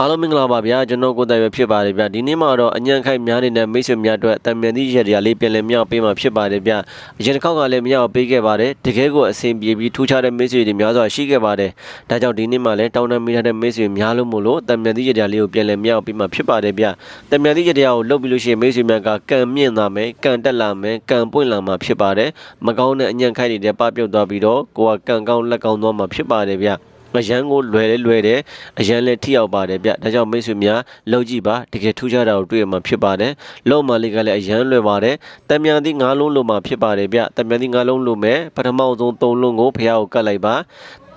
အားလုံးမင်္ဂလာပါဗျာကျွန်တော်ကိုယ်တိုင်ပဲဖြစ်ပါတယ်ဗျာဒီနေ့မှာတော့အညံခိုက်များနေတဲ့မိတ်ဆွေများအတွက်တံမြန်သည့်ရက်တွေကလေးပြန်လည်မြောက်ပေးမှာဖြစ်ပါတယ်ဗျာအရင်တစ်ခေါက်ကလည်းမြောက်ပေးခဲ့ပါတယ်တကယ်ကိုအဆင်ပြေပြီးထူးခြားတဲ့မိတ်ဆွေတွေများစွာရှိခဲ့ပါတယ်ဒါကြောင့်ဒီနေ့မှာလည်းတောင်းတမိထားတဲ့မိတ်ဆွေများလို့မို့လို့တံမြန်သည့်ရက်တွေကလေးကိုပြန်လည်မြောက်ပေးမှာဖြစ်ပါတယ်ဗျာတံမြန်သည့်ရက်တွေကိုလုပ်ပြီးလို့ရှိရင်မိတ်ဆွေများကကံမြင့်လာမယ်ကံတက်လာမယ်ကံပွင့်လာမှာဖြစ်ပါတယ်မကောင်းတဲ့အညံခိုက်တွေပပြုတ်သွားပြီးတော့ကိုကကံကောင်းလက်ကောင်းသွားမှာဖြစ်ပါတယ်ဗျာ အရန်ကိုလွယ်လဲလွယ်တယ်အရန်လဲထိရောက်ပါတယ်ဗျဒါကြောင့်မိတ်ဆွေများလောက်ကြည့်ပါတကယ်ထူးခြားတာကိုတွေ့ရမှာဖြစ်ပါတယ်လောက်မလေးကလည်းအရန်လွယ်ပါတယ်တံမြန်သည့်ငါးလုံးလို့မှာဖြစ်ပါတယ်ဗျတံမြန်သည့်ငါးလုံးလို့မယ်ပထမဆုံးသုံးလုံးကိုဖះကိုကတ်လိုက်ပါ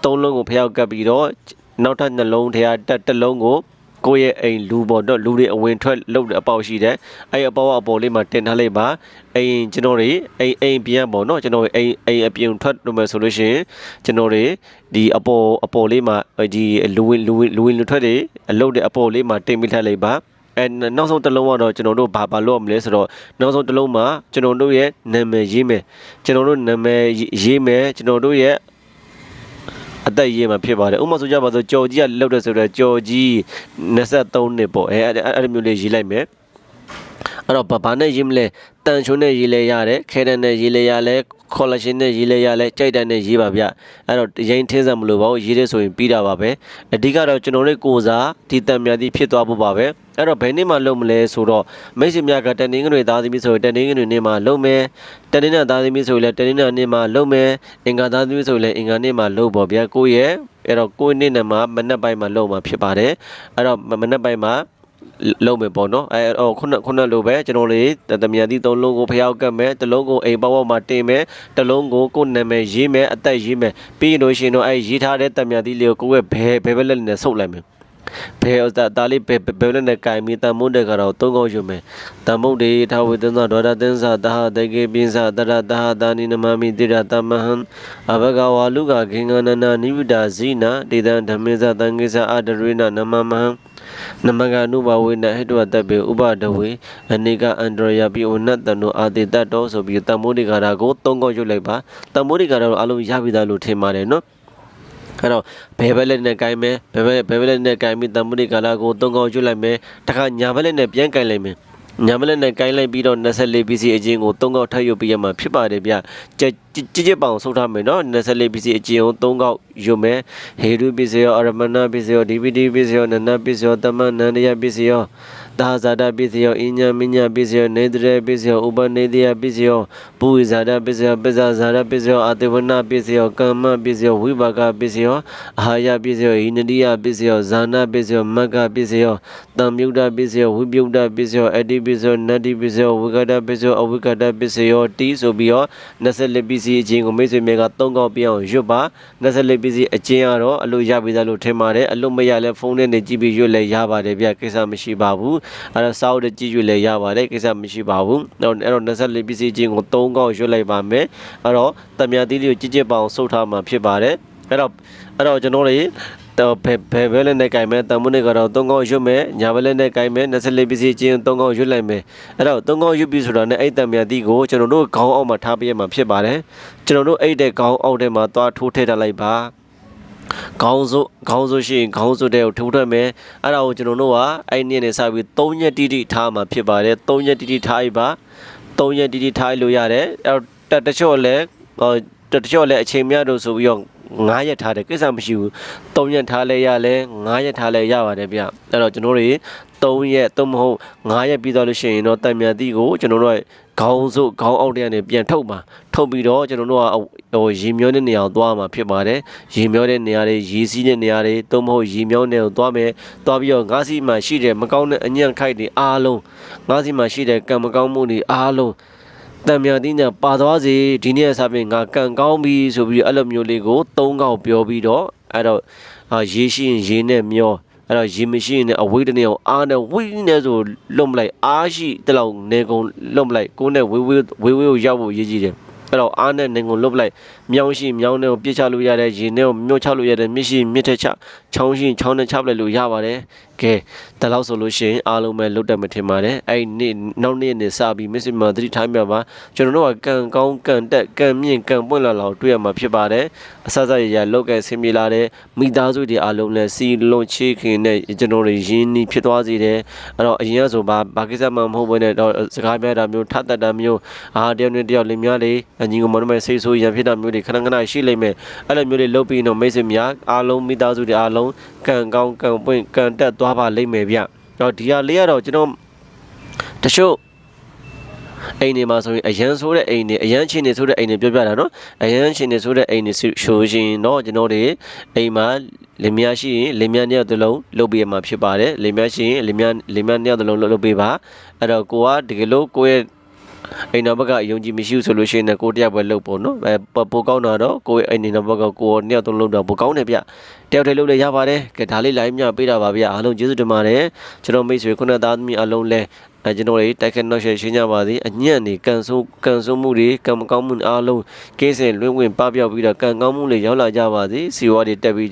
သုံးလုံးကိုဖះကိုကတ်ပြီးတော့နောက်ထပ်နှလုံးထဲကတက်တစ်လုံးကို ကိုယ့်ရဲ့အိမ်လူပေါ်တော့လူတွေအဝင်ထွက်လုပ်တဲ့အပေါက်ရှိတယ်အဲ့အပေါက်ကအပေါ်လေးမှာတင်ထားလိုက်ပါအိမ်ကျွန်တော်တွေအိမ်အိမ်ပြန်ပေါ့နော်ကျွန်တော်အိမ်အိမ်အပြင်ထွက်လို့မယ်ဆိုလို့ရှိရင်ကျွန်တော်တွေဒီအပေါ်အပေါ်လေးမှာဒီလူဝင်လူဝင်လူဝင်လူထွက်တွေအလုပ်တဲ့အပေါ်လေးမှာတင်ပြီးထားလိုက်ပါအဲနောက်ဆုံးတစ်လုံးကတော့ကျွန်တော်တို့ဘာဘာလုပ်ရမလဲဆိုတော့နောက်ဆုံးတစ်လုံးမှာကျွန်တော်တို့ရဲ့နာမည်ရေးမယ်ကျွန်တော်တို့နာမည်ရေးမယ်ကျွန်တော်တို့ရဲ့ အသက်ရေးမှာဖြစ်ပါတယ်ဥပမာဆိုကြပါစို့ကြော်ကြီးကလောက်တဲ့ဆိုတော့ကြော်ကြီး23နှစ်ပေါ့အဲအဲ့အဲ့လိုမျိုးလေးရေးလိုက်မယ်အဲ့တော့ဘာဘာနဲ့ရေးမလဲတန်ချုံနဲ့ရေးလဲရတယ်ခဲတန်နဲ့ရေးလဲရလဲကော်လာရှင်နဲ့ရေးလဲရလဲကြိုက်တန်နဲ့ရေးပါဗျအဲ့တော့ရင်ထင်းစံမလို့ပါဘူးရေးတဲ့ဆိုရင်ပြီးတာပါပဲအဓိကတော့ကျွန်တော်တို့ကိုစားဒီတန်မြတ်ဒီဖြစ်သွားဖို့ပါပဲ အဲ့တော့ဘယ်နေ့မှလုပ်မလဲဆိုတော့မိတ်ဆွေများကတန်တင်းကတွေသားသမီးဆိုရင်တန်တင်းကတွေနေ့မှလုပ်မယ်တန်တင်းနဲ့သားသမီးဆိုရင်လည်းတန်တင်းနဲ့နေ့မှလုပ်မယ်အင်္ဂါသားသမီးဆိုရင်လည်းအင်္ဂါနေ့မှလုပ်ပေါ့ဗျာကိုယ့်ရဲ့အဲ့တော့ကိုယ့်နေ့နဲ့မှမနက်ပိုင်းမှလုပ်မှာဖြစ်ပါတယ်အဲ့တော့မနက်ပိုင်းမှာလုံးမယ်ပေါ့နော်အဲဟိုခုနခုနလိုပဲကျွန်တော်လေးတမန်တီသုံးလုံးကိုဖျောက်ကတ်မယ်တစ်လုံးကိုအိမ်ပေါက်ပေါက်မှာတင်မယ်တစ်လုံးကိုကိုယ်နာမည်ရေးမယ်အသက်ရေးမယ်ပြီးလို့ရှိရင်တော့အဲရေးထားတဲ့တမန်တီလေးကိုကိုယ့်ရဲ့ဘဲဘဲဘဲလက်နဲ့ဆုပ်လိုက်မယ် ဘဲဥစ္စာဒါလေးဘဲဘဲလက်နဲ့ကင်ပြီးတန်မုန်းတဲ့ကတော့သုံးကောင်းယူမယ်တန်မုန်းဒီထာဝေသင်္သာဒေါရသင်္သာတဟတေကေပိစ္ဆတရတဟတာနိနမမိတိရတမဟံအဘဂဝါလူကခေငနနာနိဝိတာဇိနာဒေတံဓမ္မေဇတံကိစ္စအာဒရိနနမမဟံနမကနုဘဝေနဟိတဝတပေဥပဒဝေအနေကအန္တရယပိဝနတနုအာတိတတောဆိုပြီးတမ္မိုးဒီကာရာကိုသုံးခေါက်ရွတ်လိုက်ပါတမ္မိုးဒီကာရာကိုအလုံးရပြီသားလို့ထင်ပါတယ်နော် အဲ့တော့ဘယ်ဘက်လက်နဲ့ကိုင်းမယ်ဘယ်ဘက်ဘယ်ဘက်လက်နဲ့ကိုင်းပြီးတမ္မိုးဒီကာရာကိုသုံးခေါက်ရွတ်လိုက်မယ်တခါညာဘက်လက်နဲ့ပြန်ကိုင်းလိုက်မယ်ညာမလက်နဲ့ကိုင်းလိုက်ပြီးတော့24 PC အချင်းကို3កောက်ထပ်ယူပြရမှာဖြစ်ပါတယ်ဗျကြကြကြပောင်ဆုတ်ထားမယ်နော်24 PC အချင်းကို3កောက်ယူမယ်ဟေရု PC ရောအရမဏ PC ရော DVD PC ရောနန PC ရောတမန်နန္ဒယ PC ရော သာဇာတ PC ရောအညမည PC ရောနေတရ PC ရောဥပနေတယ PC ရောဘူဝိဇာတ PC ရောပဇာဇာတ PC ရောအတေဝနာ PC ရောကမ္မ PC ရောဝိပါက PC ရောအာဟာယ PC ရောဟိနတိယ PC ရောဇာနာ PC ရောမက္က PC ရောတံမြုဒ္ဒ PC ရောဝိပြုဒ္ဒ PC ရောအတ္တိ PC ရောနတ္တိ PC ရောဝိကတ PC ရောအဝိကတ PC ရောတီဆိုပြီးတော့24 PC အချင်းကိုမိတ်ဆွေများက3កောက်ပြအောင်ရွတ်ပါ24 PC အချင်းကတော့အလို့ရပြီသားလို့ထင်ပါတယ်အလို့မရလဲဖုန်းနဲ့နေကြည့်ပြီးရွတ်လဲရပါတယ်ဗျကိစ္စမရှိပါဘူးအဲ့တော့စာအုပ်နဲ့ကြည့်ရွတ်လဲရပါတယ်ကိစ္စမရှိပါဘူးအဲ့တော့24 PC အချင်းကို3កောက်ရွတ်လိုက်ပါမယ်အဲ့တော့တမယာတီးလေးကိုကြည့်ကြည့်ပအောင်စုတ်ထားမှာဖြစ်ပါတယ်အဲ့တော့အဲ့တော့ကျွန်တော်တွေတော့ဘယ်ဘယ်ဘဲလဲနဲ့ကြိုင်မယ်တန်မုန်နေကတော့3កောက်ရွတ်မယ်ညာဘဲလဲနဲ့ကြိုင်မယ်24 PC ချင်း3កောက်ရွတ်လိုက်မယ်အဲ့တော့3កောက်ရွတ်ပြီဆိုတာနဲ့အဲ့တန်မြတ်တီကိုကျွန်တော်တို့ခေါင်းအောက်မှာထားပြရမှာဖြစ်ပါတယ်ကျွန်တော်တို့အဲ့တဲ့ခေါင်းအောက်ထဲမှာသွားထိုးထည့်ထားလိုက်ပါ ခေါင်းစုခေါင်းစုရှိရင်ခေါင်းစုတဲ့ကိုထိုးထွက်မယ်အဲ့ဒါကိုကျွန်တော်တို့ကအဲ့နေ့နဲ့စပြီး3ရက်တိတိထားမှာဖြစ်ပါတယ်3ရက်တိတိထားရပါ3ရက်တိတိထားလို့ရတယ်အဲ့တော့တချို့လည်းတချို့လည်းအချိန်မြတ်လို့ဆိုပြီးတော့9ရက်ထားတယ်ကိစ္စမရှိဘူး3ရက်ထားလဲရလဲ9ရက်ထားလဲရပါတယ်ဗျအဲ့တော့ကျွန်တော်တွေ3ရက်သို့မဟုတ်9ရက်ပြီးသွားလို့ရှိရင်တော့တံမြန်တိကိုကျွန်တော်တို့ ခေါင်းစုခေါင်းအောက်ထဲကနေပြန်ထုတ်ပါထုတ်ပြီးတော့ကျွန်တော်တို့ကဟိုရေမျောတဲ့နေရာကိုသွားမှာဖြစ်ပါတယ်ရေမျောတဲ့နေရာတွေရေစီးတဲ့နေရာတွေသို့မဟုတ်ရေမျောတဲ့ကိုသွားမယ်သွားပြီးတော့ငါးစီမှာရှိတဲ့မကောင်းတဲ့အညံ့ခိုက်တွေအားလုံးငါးစီမှာရှိတဲ့ကံမကောင်းမှုတွေအားလုံးတံမြတိညာပါသွားစေဒီနေ့ဆာပြင်ငါကံကောင်းပြီဆိုပြီးအဲ့လိုမျိုးလေးကို၃កောက်ပြောပြီးတော့အဲ့တော့ရေရှိရင်ရေနဲ့မျော အဲ့တော့ရေမရှိရင်အဝိတနေအောင်အားနဲ့ဝိနေဆိုလွတ်မလိုက်အားရှိတလောက်နေကုန်လွတ်မလိုက်ကိုယ်နဲ့ဝေးဝေးဝေးဝေးကိုရောက်ဖို့ရည်ကြည်တယ်အဲ့တော့အားနဲ့နေကုန်လွတ်လိုက်မြောင်းရှိမြောင်းနဲ့ကိုပြစ်ချလို့ရတယ်ရေနဲ့ကိုမြို့ချလို့ရတယ်မြစ်ရှိမြစ်ထက်ချချောင်းရှိချောင်းနဲ့ချပလိုက်လို့ရပါတယ် ကဲဒါလောက်ဆိုလို့ရှိရင်အားလုံးပဲလုတ်တက်မထင်ပါတယ်အဲ့ဒီနေ့နောက်နေ့နဲ့စပြီးမစ္စမသတိထားမြပါကျွန်တော်တို့ကကံကောင်းကံတက်ကံမြင့်ကံပွင့်လာလောက်တွေ့ရမှာဖြစ်ပါတယ်အဆအဆရရလောက်ကဆင်းပြေလာတဲ့မိသားစုတွေအားလုံးလည်းစီလုံးချေခင်နဲ့ကျွန်တော်တွေရင်းနှီးဖြစ်သွားစေတယ်အဲ့တော့အရင်ကဆိုဘာဘာကိစ္စမှမဟုတ်ဘဲနဲ့တော့စကားများတာမျိုးထတတ်တာမျိုးအာတယောက်နဲ့တယောက်လင်များလေးအညီကမတော်မဲ့ဆိတ်ဆိုးရံဖြစ်တာမျိုးတွေခဏခဏရှိလိမ့်မယ်အဲ့လိုမျိုးတွေလုပ်ပြီးတော့မိတ်ဆွေများအားလုံးမိသားစုတွေအားလုံးကံကောင်းကံပွင့်ကံတက်သွားပါလိမ့်မယ်ဗျတော့ဒီဟာလေးကတော့ကျွန်တော်တချို့အိမ်နေမှာဆိုရင်အရန်ဆိုးတဲ့အိမ်နေအရန်ချင်းနေဆိုးတဲ့အိမ်နေပြောပြတာနော်အရန်ချင်းနေဆိုးတဲ့အိမ်နေရှိုးရှင်တော့ကျွန်တော်တွေအိမ်မှာလင်မယားရှိရင်လင်မယားနှစ်ယောက်တစ်လုံးလုပ်ပေးရမှာဖြစ်ပါတယ်လင်မယားရှိရင်လင်မယားလင်မယားနှစ်ယောက်တစ်လုံးလုပ်ပေးပါအဲ့တော့ကိုကတကယ်လို့ကိုယ့်ရဲ့ အိမ်တော်ဘက်ကအယုံကြည်မရှိဘူးဆိုလို့ရှိရင်လည်းကိုတယောက်ပဲလုပ်ပေါ့နော်အဲပိုကောင်းတာတော့ကိုယ့်ရဲ့အိမ်တော်ဘက်ကကိုနှစ်ယောက်သုံးလုံးတော့ပိုကောင်းတယ်ဗျတယောက်တည်းလုပ်လည်းရပါတယ်ကဲဒါလေး line မြပေးတာပါဗျအားလုံးကျေးဇူးတင်ပါတယ်ကျွန်တော်မိတ်ဆွေခုနသားသမီးအားလုံးလည်းအဲကျွန်တော်တွေတိုက်ခက်တော့ရှင်းကြပါသည်အညံ့နေကန်ဆိုးကန်ဆိုးမှုတွေကံမကောင်းမှုအားလုံးကင်းစင်လွင့်ဝင်ပပျောက်ပြီးတော့ကံကောင်းမှုတွေရောက်လာကြပါသည်စီဝါတွေတက်ပြီး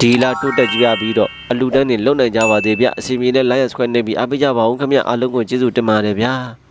ဒီလာတိုးတက်ကြပြီးတော့အလူတန်းတွေလုံနိုင်ကြပါသေးဗျအစီအမီနဲ့ Lion Square နေပြီးအားပေးကြပါဦးခင်ဗျအားလုံးကိုကျေးဇူးတင်ပါတယ်ဗျာ